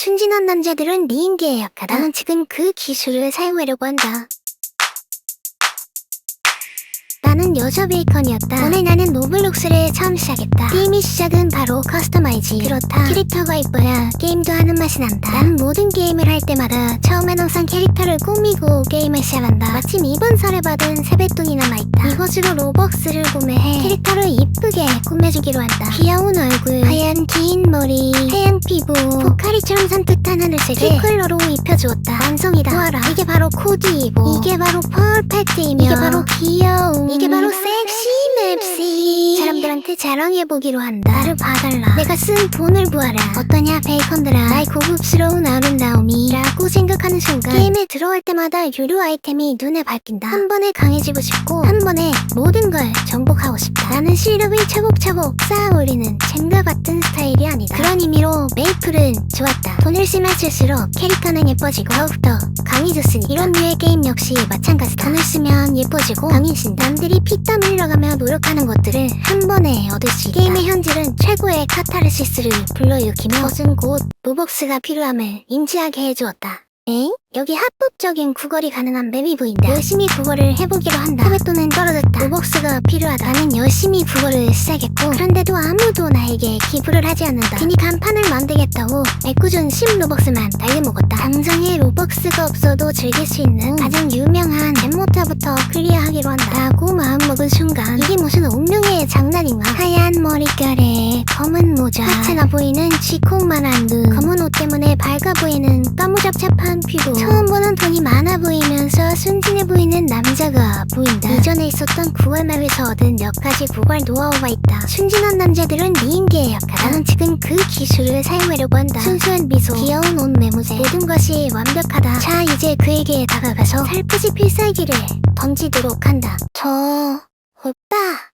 순진한 남자들은 미인계에 약하다. 나는 지금 그 기술을 사용하려고 한다. 나는 여자 베이컨이었다. 오늘 나는 로블록스를 처음 시작했다. 게임의 시작은 바로 커스터마이즈. 그렇다. 캐릭터가 이뻐야 게임도 하는 맛이 난다. 난 모든 게임을 할 때마다 처음엔 항상 캐릭터를 꾸미고 게임을 시작한다. 마침 이번 설에 받은 세뱃돈이 남아있다. 이것으로 로벅스를 구매해 캐릭터를 이쁘게 꾸며주기로 한다. 귀여운 얼굴, 하얀 긴 머리, 하얀 피부, 포카리처럼 산뜻한 하늘색에 컬러로 입혀주었다. 완성이다. 보아라. 이게 바로 코디이고, 이게 바로 퍼펙트이며, 이게 바로 귀여움, 이게 바로 섹시 맵시. 사람들한테 자랑해보기로 한다. 나를 봐달라. 내가 쓴 돈을 보아라. 어떠냐 베이컨들아. 나의 고급스러운 아름다움이 라고 생각하는 순간 게임에 들어갈 때마다 유료 아이템이 눈에 밝힌다. 한 번에 강해지고 싶고 한 번에 모든 걸 정복하고 싶다. 나는 실력을 차곡차곡 쌓아 올리는 젠가 같은 스타일이 아니다. 그런 의미로 메이플은 좋았다. 돈을 쓰면 쓸수록 캐릭터는 예뻐지고 더욱더 강해졌으니 이런 류의 게임 역시 마찬가지다. 돈을 쓰면 예뻐지고 강해진다. 남들이 피땀 흘려가며 노력하는 것들을 한 번에 얻을 수 있다. 게임의 현질은 최고의 카타르시스를 불러일으키며 그것은 곧 로벅스가 필요함을 인지하게 해주었다. 엥? 여기 합법적인 구걸이 가능한 맵이 보인다. 열심히 구걸을 해보기로 한다. 세뱃돈은 떨어졌다. 로벅스가 필요하다. 나는 열심히 구걸을 시작했고 그런데도 아무도 나에게 기부를 하지 않는다. 괜히 간판을 만들겠다고 애꿎은 10로벅스만 날려먹었다. 당장에 로벅스가 없어도 즐길 수 있는 가장 유명한 엠모타부터 클리어하기로 한다. 라고 마음먹은 순간 이게 무슨 운명의 장난인가? 하얀 머리결에 검은 모자. 하트가 보이는 쥐콩만한 눈 검은 옷 때문에 밝아 보이는 까무잡잡한 피부. 처음 보는 돈이 많아 보이면서 순진해 보이는 남자가 보인다. 이전에 있었던 구월맵에서 얻은 몇 가지 구걸 노하우가 있다. 순진한 남자들은 미인계에 약하다. 나는 지금 그 기술을 사용하려고 한다. 순수한 미소. 귀여운 옷 매무새. 모든 것이 완벽하다. 자 이제 그에게 다가가서 살포시 필살기를 던지도록 한다. 저 오빠